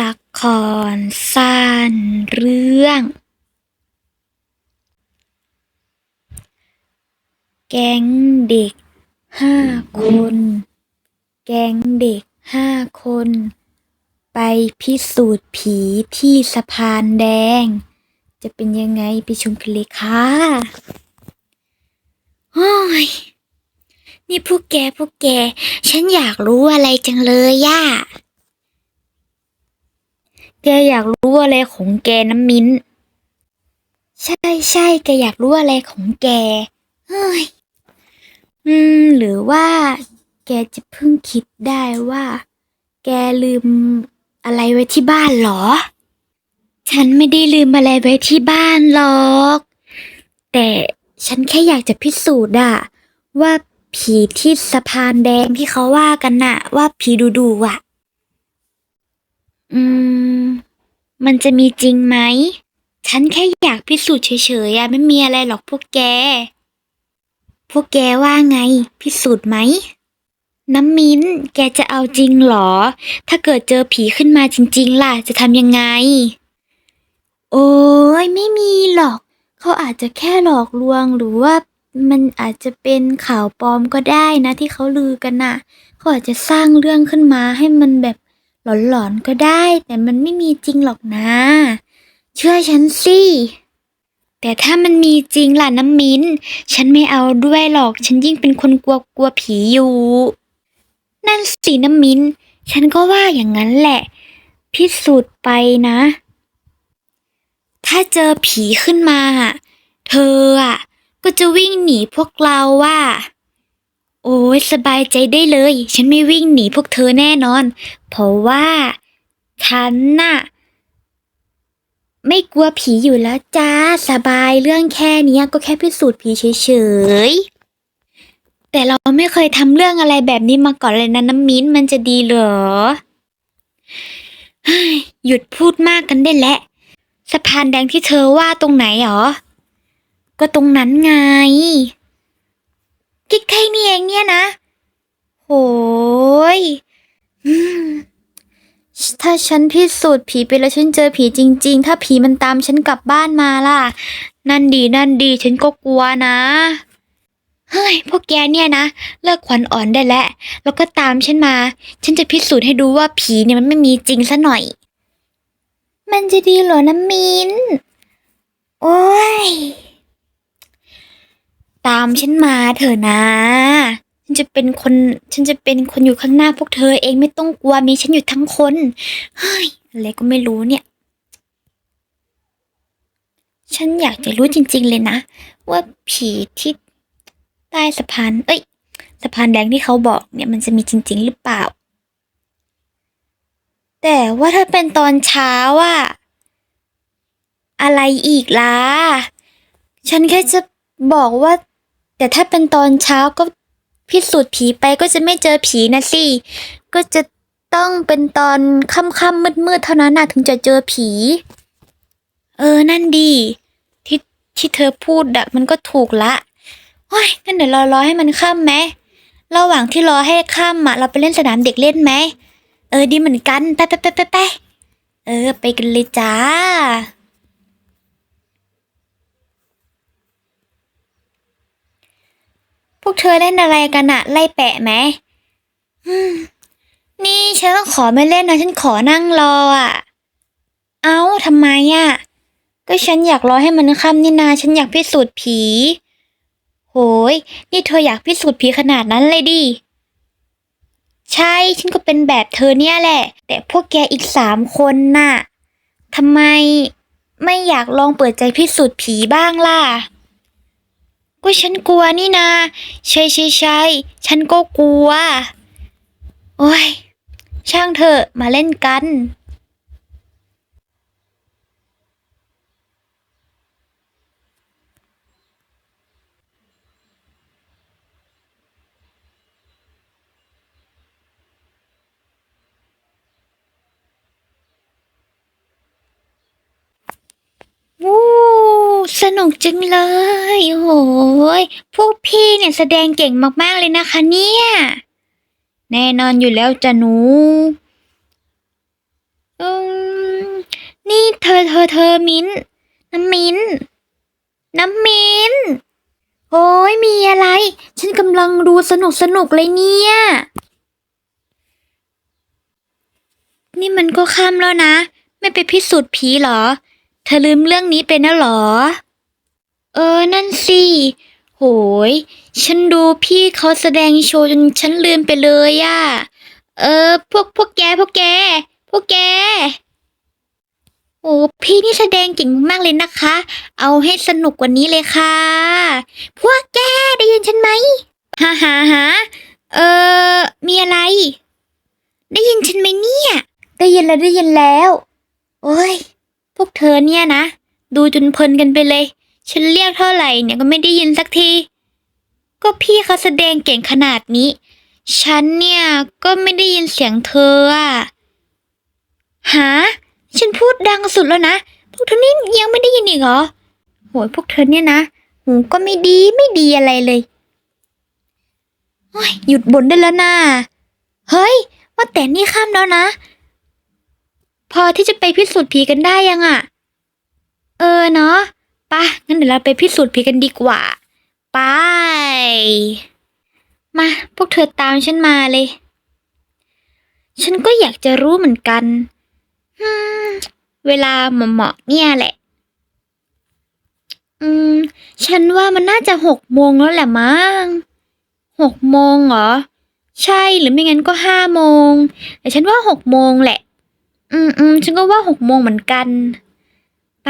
ละครสั้นเรื่อง แก๊งเด็กห้าคน แก๊งเด็กห้าคน ไปพิสูจน์ผีที่สะพานแดง จะเป็นยังไงไปชมกันเลยค่ะโอ้ยนี่พวกแกพวกแก ฉันอยากรู้อะไรจังเลยย่า แกอยากรู้อะไรของแกน้ำมิ้น ใช่ใช่แกอยากรู้อะไรของแก เฮ้ย อืม หรือว่า แกจะเพิ่งคิดได้ว่า แกลืมอะไรไว้ที่บ้านเหรอ ฉันไม่ได้ลืมอะไรไว้ที่บ้านหรอก แต่ฉันแค่อยากจะพิสูจน์อะว่าผีที่สะพานแดงที่เขาว่ากันน่ะ ว่าผีดูดูอะ อืม มันจะมีจริงไหม ฉันแค่อยากพิสูจน์เฉยๆอะไม่มีอะไรหรอกพวกแก พวกแกว่าไง พิสูจน์ไหม น้ำมิ้น แกจะเอาจริงเหรอ ถ้าเกิดเจอผีขึ้นมาจริง ๆ ล่ะ จะทำยังไง โอ้ยไม่มีหรอก เขาอาจจะแค่หลอกลวงหรือว่ามันอาจจะเป็นข่าวปลอมก็ได้นะที่เขาลือกันน่ะ เขาอาจจะสร้างเรื่องขึ้นมาให้มันแบบ หลอนๆก็ได้ แต่มันไม่มีจริงหรอกนะ เชื่อฉันสิ แต่ถ้ามันมีจริงล่ะน้ำมิ้น ฉันไม่เอาด้วยหรอก ฉันยิ่งเป็นคนกลัวกลัวผีอยู่ นั่นสิน้ำมิ้น ฉันก็ว่าอย่างนั้นแหละ พิสูจน์ไปนะ ถ้าเจอผีขึ้นมา เธออะ ก็จะวิ่งหนีพวกเราว่า โอ้ยสบายใจได้เลย ฉันไม่วิ่งหนีพวกเธอแน่นอน เพราะว่า ฉันน่ะ ไม่กลัวผีอยู่แล้วจ้า สบายเรื่องแค่เนี้ยก็แค่พิสูจน์ผีเฉยๆ แต่เราไม่เคยทำเรื่องอะไรแบบนี้มาก่อนเลยนะน้ำมิ้นมันจะดีเหรอหยุดพูดมากกันได้แล้วสะพานแดงที่เธอว่าตรงไหนหรอ ก็ตรงนั้นไง กิ๊กแค่นี้เองเนี่ยนะ โหยถ้าฉันพิสูจน์ผีไปแล้วฉันเจอผีจริง ๆ ถ้าผีมันตามฉันกลับบ้านมาล่ะ นั่นดีนั่นดีฉันก็กลัวนะ เฮ้ยพวกแกเนี่ยนะ เลิกขวัญอ่อนได้แล้ว แล้วก็ตามฉันมา ฉันจะพิสูจน์ให้ดูว่าผีเนี่ยมันไม่มีจริงซะหน่อย มันจะดีเหรอน้ำมินโอ้ย ตามฉันมาเถอะนะ ฉันจะเป็นคน ฉันจะเป็นคนอยู่ข้างหน้าพวกเธอเองไม่ต้องกลัวมีฉันอยู่ทั้งคน เฮ้ย อะไรก็ไม่รู้เนี่ย ฉันอยากจะรู้จริง ๆ เลยนะ ว่าผีที่ใต้สะพาน เอ้ย สะพานแดงที่เขาบอกเนี่ยมันจะมีจริง ๆ หรือเปล่า แต่ว่าถ้าเป็นตอนเช้าอะอะไรอีกล่ะ ฉันแค่จะบอกว่า แต่ถ้าเป็นตอนเช้าก็พิสูจน์ผีไปก็จะไม่เจอผีนะสิ ก็จะต้องเป็นตอนค่ำๆมืดๆเท่านั้นนะถึงจะเจอผี เออ นั่นดี ที่ที่เธอพูดอะมันก็ถูกละโอ้ยงั้นเดี๋ยวรารอให้มันค่ำไหมระหว่างที่รอให้ค่ำอะเราไปเล่นสนามเด็กเล่นไหม เออ ดีเหมือนกัน ไปไปไปไปไปเออ ไปกันเลยจ้า พวกเธอเล่นอะไรกันอะไล่แปะไหมนี่ฉันต้องขอไม่เล่นนะฉันขอนั่งรออะเอ้าทำไมอะก็ฉันอยากรอให้มันค่ำนี่นาฉันอยากพิสูจน์ผี โหย นี่เธออยากพิสูจน์ผีขนาดนั้นเลยดิ ใช่ ฉันก็เป็นแบบเธอเนี่ยแหละ แต่พวกแกอีกสามคนน่ะทำไมไม่อยากลองเปิดใจพิสูจน์ผีบ้างล่ะ ก็ฉันกลัวนี่นาใช่ใช่ใช่ฉันก็กลัว โอ้ย ช่างเถอะมาเล่นกัน วู้ สนุกจังเลยโหยพวกพี่เนี่ยแสดงเก่งมากๆเลยนะคะเนี่ย แน่นอนอยู่แล้วจ้ะหนูเอ้ยเธอเธอเธอมิ้น น้ำมิ้น น้ำมิ้น โอ้ยมีอะไร ฉันกำลังดูสนุกสนุกเลยเนี่ย นี่มันก็ค่ำแล้วนะ ไม่ไปพิสูจน์ผีเหรอ เธอลืมเรื่องนี้ไปนะหรอ เออ นั่นสิ โหย ฉันดูพี่เขาแสดงโชว์จนฉันลืมไปเลยอะเออ พวกพวกแก พวกแก พวกแก โอ้พี่นี่แสดงเก่งมากเลยนะคะ เอาให้สนุกกว่านี้เลยค่ะ พวกแกได้ยินฉันไหมฮ่าฮ่าฮ่าเออ มีอะไร ได้ยินฉันไหมเนี่ย ได้ยินแล้วได้ยินแล้ว โอ้ย พวกเธอเนี่ยนะ ดูจนเพลินกันไปเลย ฉันเรียกเท่าไหร่เนี่ยก็ไม่ได้ยินสักที ก็พี่เขาแสดงเก่งขนาดนี้ ฉันเนี่ยก็ไม่ได้ยินเสียงเธออะหา ฉันพูดดังสุดแล้วนะ พวกเธอนี่ยังไม่ได้ยินอีกเหรอโหยพวกเธอเนี่ยนะ หูก็ไม่ดีไม่ดีอะไรเลยโอ้ยหยุดบ่นได้แล้วนะ เฮ้ย ว่าแต่นี่ค่ำแล้วนะ พอที่จะไปพิสูจน์ผีกันได้ยังอะเออเนาะปะงั้นเดี๋ยวเราไปพิสูจน์ผีกันดีกว่า ไป มา พวกเธอตามฉันมาเลย ฉันก็อยากจะรู้เหมือนกันอืมเวลาเหมาะๆเนี่ยแหละ อืม ฉันว่ามันน่าจะหกโมงแล้วแหละมั้งหกโมงเหรอ ใช่หรือไม่งั้นก็ห้าโมง แต่ฉันว่าหกโมงแหละ อืมอืมฉันก็ว่าหกโมงเหมือนกัน ไป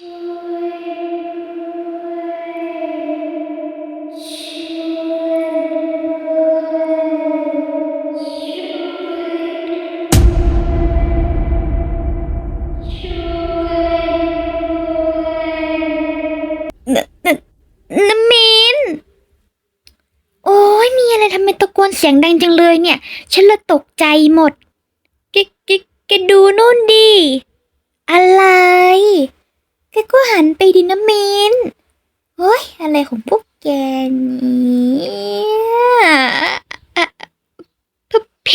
น้ ทำไมตะโกนเสียงดังจังเลยเนี่ย ฉันละตกใจหมดแกแกแกดูนู่นดิ อะไร แกก็หันไปดินะเมินเฮ้ย อะไรของพวกแกเนี่ยอะพ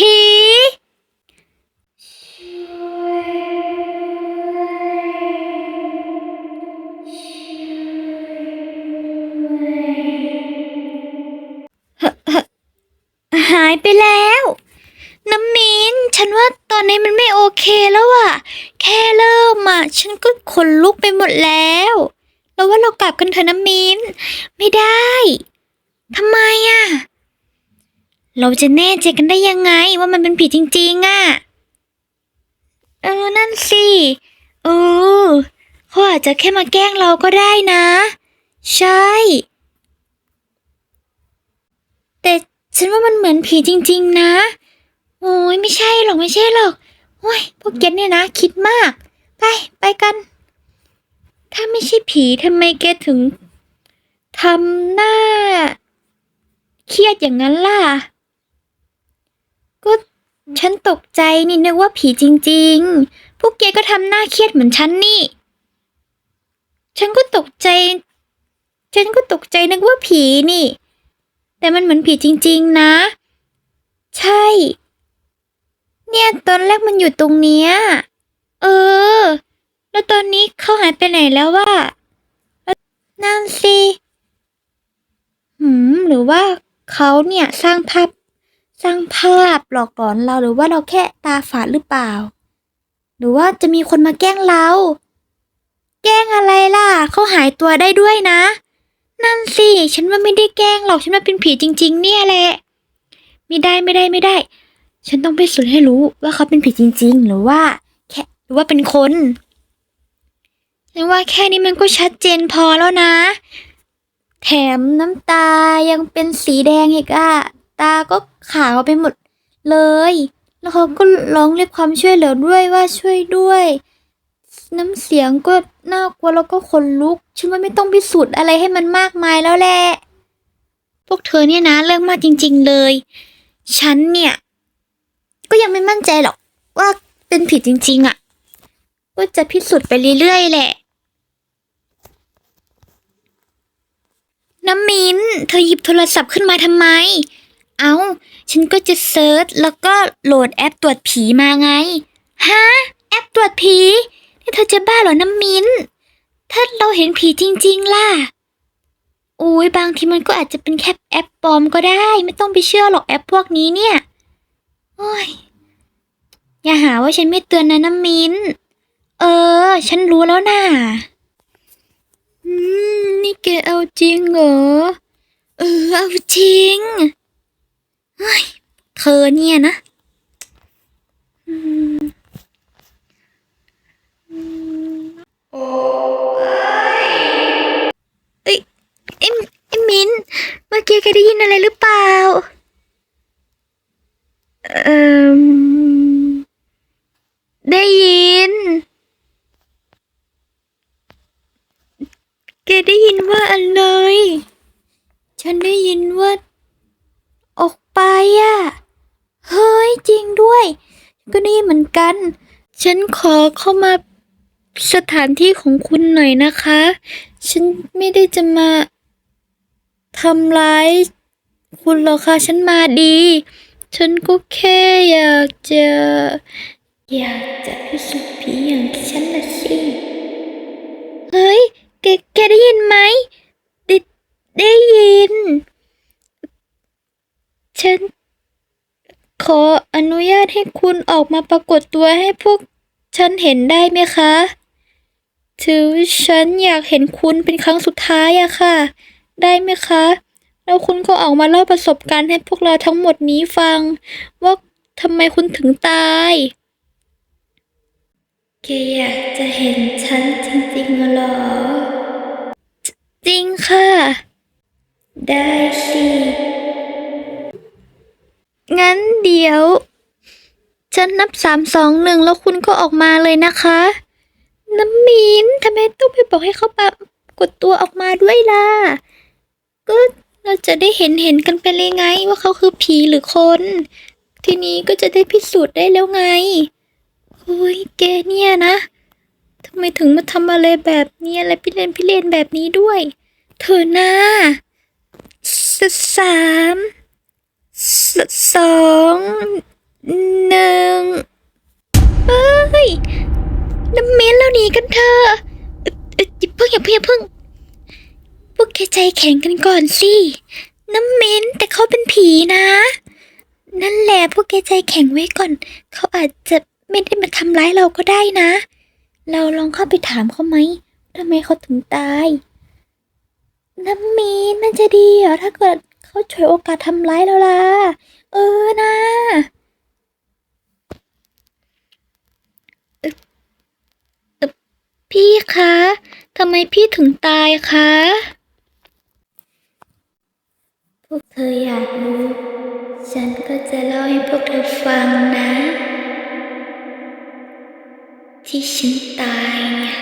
หายไปแล้ว น้ำมินฉันว่าตอนนี้มันไม่โอเคแล้วอะแค่เริ่มอะฉันก็ขนลุกไปหมดแล้วแล้วว่าเรากลับกันเถอะน้ำมินไม่ได้ทำไมอะเราจะแน่ใจกันได้ยังไงว่ามันเป็นผีจริงๆอะเออนั่นสิเออเขาอาจจะแค่มาแกล้งเราก็ได้นะ ใช่ แต่ ฉันว่ามันเหมือนผีจริง ๆ นะ โอ้ยไม่ใช่หรอกไม่ใช่หรอกโอ้ยพวกแกเนี่ยนะ คิดมาก ไปไปกัน ถ้าไม่ใช่ผีทำไมแกถึงทำหน้า เครียดอย่างนั้นล่ะ ก็ฉันตกใจนี่นึกว่าผีจริง ๆ พวกแกก็ทำหน้าเครียดเหมือนฉันนี่ ฉันก็ตกใจ ฉันก็ตกใจนึกว่าผีนี่ แต่มันเหมือนผีจริง ๆ นะ ใช่ เนี่ยตอนแรกมันอยู่ตรงเนี้ย เออ แล้วตอนนี้เขาหายไปไหนแล้ววะนั่นสิหืม หรือว่าเขาเนี่ยสร้างภาพ สร้างภาพหลอกหลอนเราหรือว่าเราแค่ตาฝาดหรือเปล่า หรือว่าจะมีคนมาแกล้งเรา แกล้งอะไรล่ะเขาหายตัวได้ด้วยนะ นั่นสิ ฉันว่าไม่ได้แกล้งหรอก ฉันว่าเป็นผีจริง ๆ เนี่ยแหละ ไม่ได้ไม่ได้ไม่ได้ ฉันต้องไปสืบให้รู้ว่าเขาเป็นผีจริง ๆ หรือว่า แค่หรือว่าเป็นคน ฉันว่าแค่นี้มันก็ชัดเจนพอแล้วนะ แถมน้ำตายังเป็นสีแดงอีกอะตาก็ขาวไปหมดเลย แล้วเขาก็ร้องเรียกความช่วยเหลือด้วยว่าช่วยด้วย น้ำเสียงก็น่ากลัวแล้วก็ขนลุก ฉันว่าไม่ต้องพิสูจน์อะไรให้มันมากมายแล้วแหละ พวกเธอเนี่ยนะเรื่องมากจริง ๆเลย ฉันเนี่ย ก็ยังไม่มั่นใจหรอกว่าเป็นผิดจริง ๆอะ่ะ ก็จะพิสูจน์ไปเรื่อยๆแหละ น้ำมินเธอหยิบโทรศัพท์ขึ้นมาทำไม เอาฉันก็จะเซิร์ชแล้วก็โหลดแอปตรวจผีมาไง ฮะ แอปตรวจผี นี่เธอจะบ้าเหรอน้ำมินถ้าเราเห็นผีจริง ๆ ล่ะอุ้ยบางทีมันก็อาจจะเป็นแค่แอปปลอมก็ได้ ไม่ต้องไปเชื่อหรอกแอปพวกนี้เนี่ยโอ้ยอย่าหาว่าฉันไม่เตือนนะน้ำมินเออ ฉันรู้แล้วน่ะอืมนี่แกเอาจริงเหรอ เออ เอาจริงเฮ้ยเธอเนี่ยนะ อืม โอ้ยเอ้ยไอ้ไอ้มินเมื่อกี้แกได้ยินอะไรหรือเปล่า เอ่อได้ยิน แกได้ยินว่าอะไร ฉันได้ยินว่า ออกไปอะ เฮ้ยจริงด้วย ก็ได้ยินเหมือนกัน ฉันขอเข้ามา สถานที่ของคุณหน่อยนะคะ ฉันไม่ได้จะมาทำร้าย คุณหรอกค่ะ ฉันมาดี ฉันก็แค่อยากจะ อยากจะพิสูจน์ผีอย่างที่ฉันนะสิเฮ้ยแกแกได้ยินไหมได้ได้ยิน ฉันขออนุญาตให้คุณออกมาปรากฏตัวให้พวกฉันเห็นได้ไหมคะ ถือว่าฉันอยากเห็นคุณเป็นครั้งสุดท้ายอะค่ะ ได้ไหมคะ แล้วคุณก็ออกมาเล่าประสบการณ์ให้พวกเราทั้งหมดนี้ฟัง ว่าทำไมคุณถึงตายแกอยากจะเห็นฉันจริงๆเหรอ จริงค่ะ ได้สิ งั้นเดี๋ยว ฉันนับสามสองหนึ่งแล้วคุณก็ออกมาเลยนะคะ น้ำมินทำไมต้องไปบอกให้เขาปรากดตัวออกมาด้วยล่ะ ก็เราจะได้เห็นเห็นกันไปเลยไง ว่าเขาคือผีหรือคน ทีนี้ก็จะได้พิสูจน์ได้แล้วไง โอ้ยแกเนี่ยนะทำไมถึงมาทำอะไรแบบนี้อะไรพี่เลนพี่เลนแบบนี้ด้วย เธอหน้าสสามสสองหนึ่งเอ้ย น้ำเม้นแล้วหนีกันเถอะอย่าเพิ่งอย่าเพิ่งอย่าเพิ่งพวกแกใจแข็งกันก่อนสิ น้ำเม้นแต่เขาเป็นผีนะ นั่นแหละพวกแกใจแข็งไว้ก่อน เขาอาจจะไม่ได้มาทำร้ายเราก็ได้นะ เราลองเข้าไปถามเขาไหมทำไมเขาถึงตาย น้ำเมีนมันจะดีเหรอถ้าเกิดเขาฉวยโอกาสทำร้ายเราล่ะ เออนะเอ่อเอ่อ พี่คะทำไมพี่ถึงตายคะ พวกเธออยากรู้ ฉันก็จะเล่าให้พวกเธอฟังนะ ที่ฉันตายเนี่ย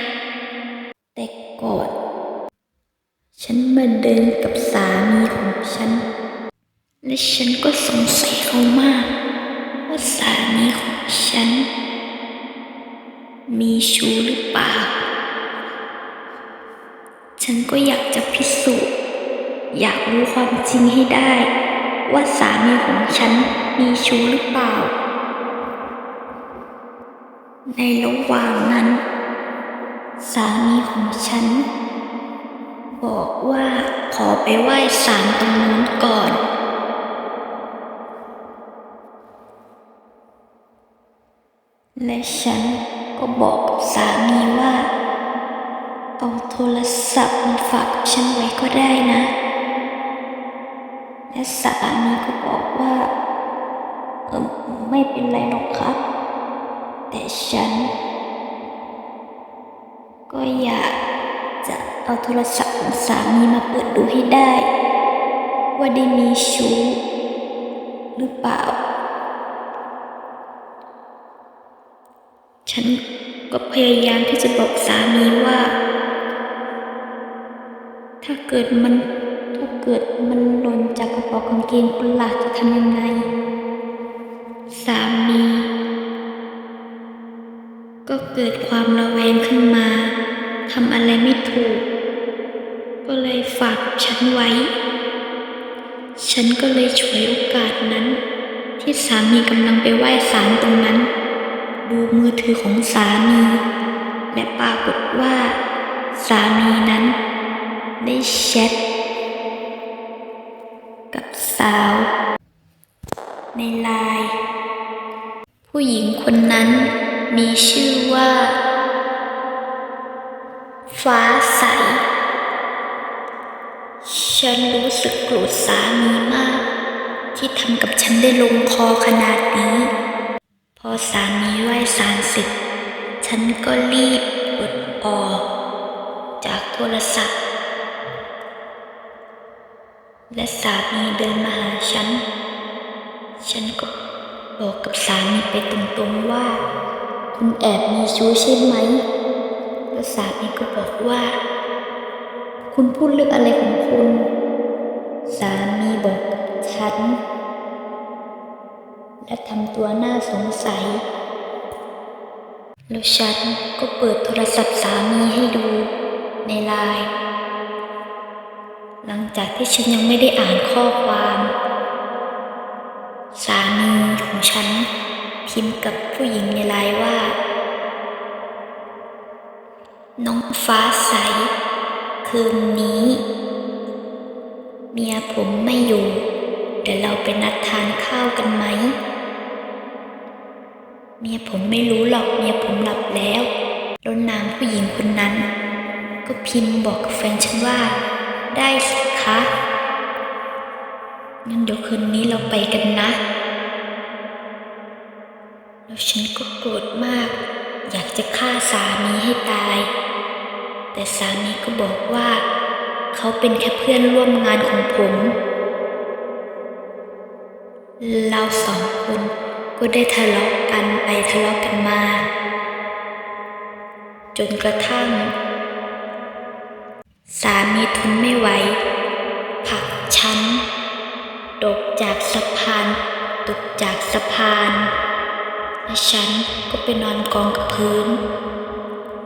แต่ก่อนฉันมาเดินกับสามีของฉัน และฉันก็สงสัยเขามาก ว่าสามีของฉัน มีชู้หรือเปล่า ฉันก็อยากจะพิสูจน์ อยากรู้ความจริงให้ได้ ว่าสามีของฉันมีชู้หรือเปล่า ในระหว่างนั้น สามีของฉัน บอกว่าขอไปไหว้ศาลตรงนู้นก่อนและฉัน ก็บอกกับสามีว่า เอาโทรศัพท์มาฝากฉันไว้ก็ได้นะ และสามีก็บอกว่าเออไม่เป็นไรหรอกครับ แต่ฉัน ก็อยากจะเอาโทรศัพท์ของสามีมาเปิดดูให้ได้ ว่าได้มีชู้หรือเปล่า ฉันก็พยายามที่จะบอกสามีว่า ถ้าเกิดมันถ้าเกิดมันหล่นจากกระเป๋ากางเกงคุณล่ะจะทำยังไง สามี ก็เกิดความระแวงขึ้นมาทำอะไรไม่ถูก ก็เลยฝากฉันไว้ ฉันก็เลยฉวยโอกาสนั้น ที่สามีกำลังไปไหว้ศาลตรงนั้น ดูมือถือของสามี และปรากฏว่า สามีนั้น ได้แชทกับสาว ในไลน์ผู้หญิงคนนั้นมีชื่อว่า ฟ้าใส ฉันรู้สึกโกรธสามีมาก ที่ทำกับฉันได้ลงคอขนาด สามีไหว้สารเสร็จฉันก็รีบกดออก จากโทรศัพท์ และสามีเดินมาหาฉัน ฉันก็บอกกับสามีไปตรงๆว่า คุณแอบมีชู้ใช่ไหม แล้วสามีก็บอกว่า คุณพูดเรื่องอะไรของคุณ สามีบอกกับฉัน และทำตัวน่าสงสัย แล้วฉันก็เปิดโทรศัพท์สามีให้ดูในไลน์หลังจากที่ฉันยังไม่ได้อ่านข้อความ สามีของฉันพิมพ์กับผู้หญิงในไลน์ว่า น้องฟ้าใส คืนนี้ เมียผมไม่อยู่ เดี๋ยวเราไปนัดทานข้าวกันไหม เมียผมไม่รู้หรอกเมียผมหลับแล้วแล้วนางผู้หญิงคนนั้น ก็พิมพ์บอกกับแฟนฉันว่า ได้สิคะงั้นเดี๋ยวคืนนี้เราไปกันนะ แล้วฉันก็โกรธมาก อยากจะฆ่าสามีให้ตาย แต่สามีก็บอกว่า เขาเป็นแค่เพื่อนร่วมงานของผม เราสองคน ก็ได้ทะเลาะกันไปทะเลาะกันมา จนกระทั่ง สามีทนไม่ไหวผลักฉันตกจากสะพานตกจากสะพานและฉันก็ไปนอนกองกับพื้น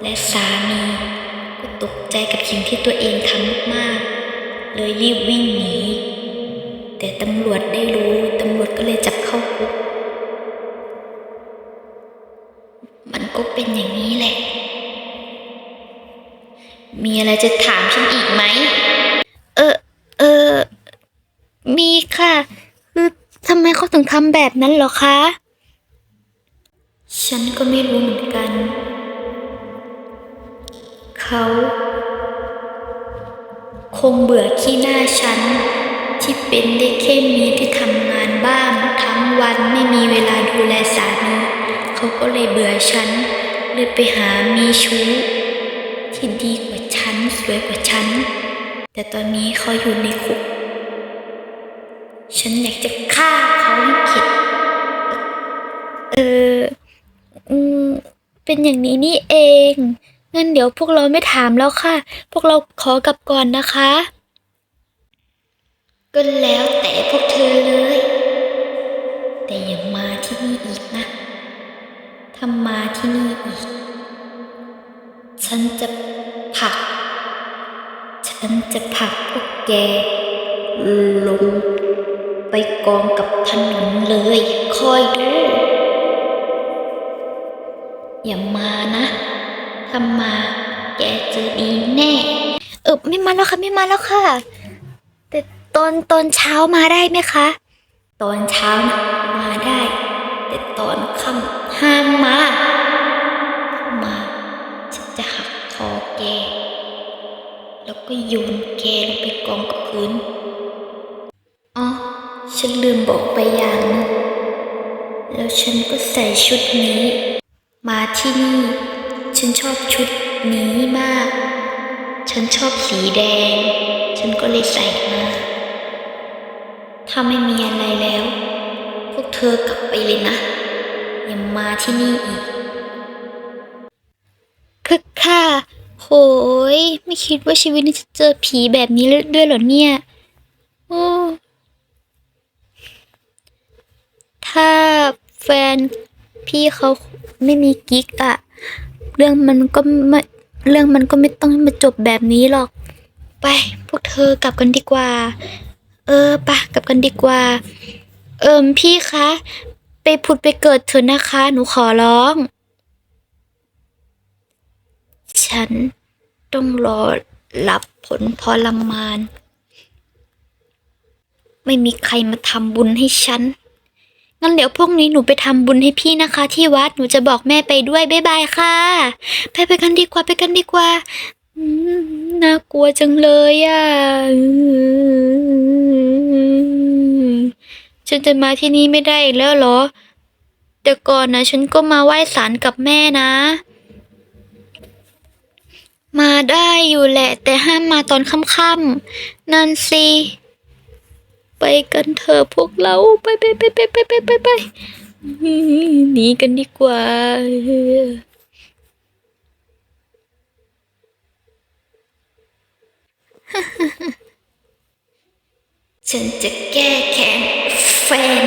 และสามีก็ตกใจกับสิ่งที่ตัวเองทำมากๆเลยรีบวิ่งหนีแต่ตำรวจได้รู้ ตำรวจก็เลยจับเข้าคุก ก็เป็นอย่างนี้แหละ มีอะไรจะถามฉันอีกไหม เออ เออ มีค่ะ คือทำไมเขาถึงทำแบบนั้นหรอคะ ฉันก็ไม่รู้เหมือนกัน เขาคงเบื่อขี้หน้าฉัน ที่เป็นได้แค่เมียที่ทำงานบ้านทั้งวันไม่มีเวลาดูแลสามี เขาก็เลยเบื่อฉัน เลยไปหามีชู้ ที่ดีกว่าฉันสวยกว่าฉัน แต่ตอนนี้เขาอยู่ในคุก ฉันอยากจะฆ่าเขาให้เข็ดเออ อืม เป็นอย่างนี้นี่เอง งั้นเดี๋ยวพวกเราไม่ถามแล้วค่ะ พวกเราขอกลับก่อนนะคะ ก็แล้วแต่พวกเธอเลย แต่อย่า ถ้ามาที่นี่อีก ฉันจะผลัก ฉันจะผลักพวกแกลงไปกองกับถนนเลย คอยดู อย่ามานะถ้ามาแกเจอดีแน่ เออไม่มาแล้วค่ะไม่มาแล้วค่ะ แต่ตอนตอนเช้ามาได้ไหมคะ ตอนเช้ามาได้ แต่ตอนค่ำ ห้ามมา มา ฉันจะหักคอแก แล้วก็โยนแกลงไปกองกับพื้น อ๋อ ฉันลืมบอกไปอย่างนึงแล้วฉันก็ใส่ชุดนี้ มาที่นี่ ฉันชอบชุดนี้มาก ฉันชอบสีแดง ฉันก็เลยใส่มา ถ้าไม่มีอะไรแล้ว พวกเธอกลับไปเลยนะ ย่ามาที่นี่อีกคือค่ะ โหย ไม่คิดว่าชีวิตนี้จะเจอผีแบบนี้ด้วยเหรอเนี่ยโอ้ถ้าแฟนพี่เขาไม่มีกิ๊กอะเรื่องมันก็ไม่เรื่องมันก็ไม่ต้องมาจบแบบนี้หรอก ไป พวกเธอกลับกันดีกว่า เออปะกลับกันดีกว่า เอิมพี่คะ ผุดไปเกิดเถอะนะคะ หนูขอร้อง ฉันต้องรอรับผลพรมาน ไม่มีใครมาทำบุญให้ฉัน งั้นเดี๋ยวพรุ่งนี้หนูไปทำบุญให้พี่นะคะ ที่วัดหนูจะบอกแม่ไปด้วยบ๊ายบายค่ะ ไปไปกันดีกว่าไปกันดีกว่าน่ากลัวจังเลยอะ ฉันจะมาที่นี่ไม่ได้อีกแล้วเหรอ แต่ก่อนนะฉันก็มาไหว้ศาลกับแม่นะ มาได้อยู่แหละ แต่ห้ามมาตอนค่ำๆนั่นสิไปกันเถอะพวกเราไปไปไปไปไปไปไปไปหนีกันดีกว่าฉันจะแก้แค้น แฟน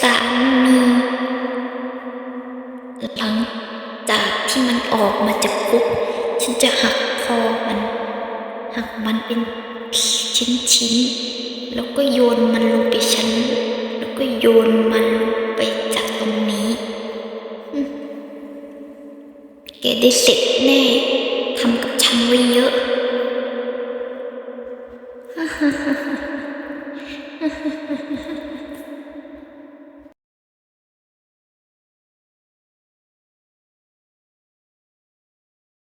สามีหลังจากที่มันออกมาจากคุกฉันจะหักคอมัน หักมันเป็นชิ้นๆแล้วก็โยนมันลงไปชั้น แล้วก็โยนมันลงไปจากตรงนี้อืมแกได้เสร็จ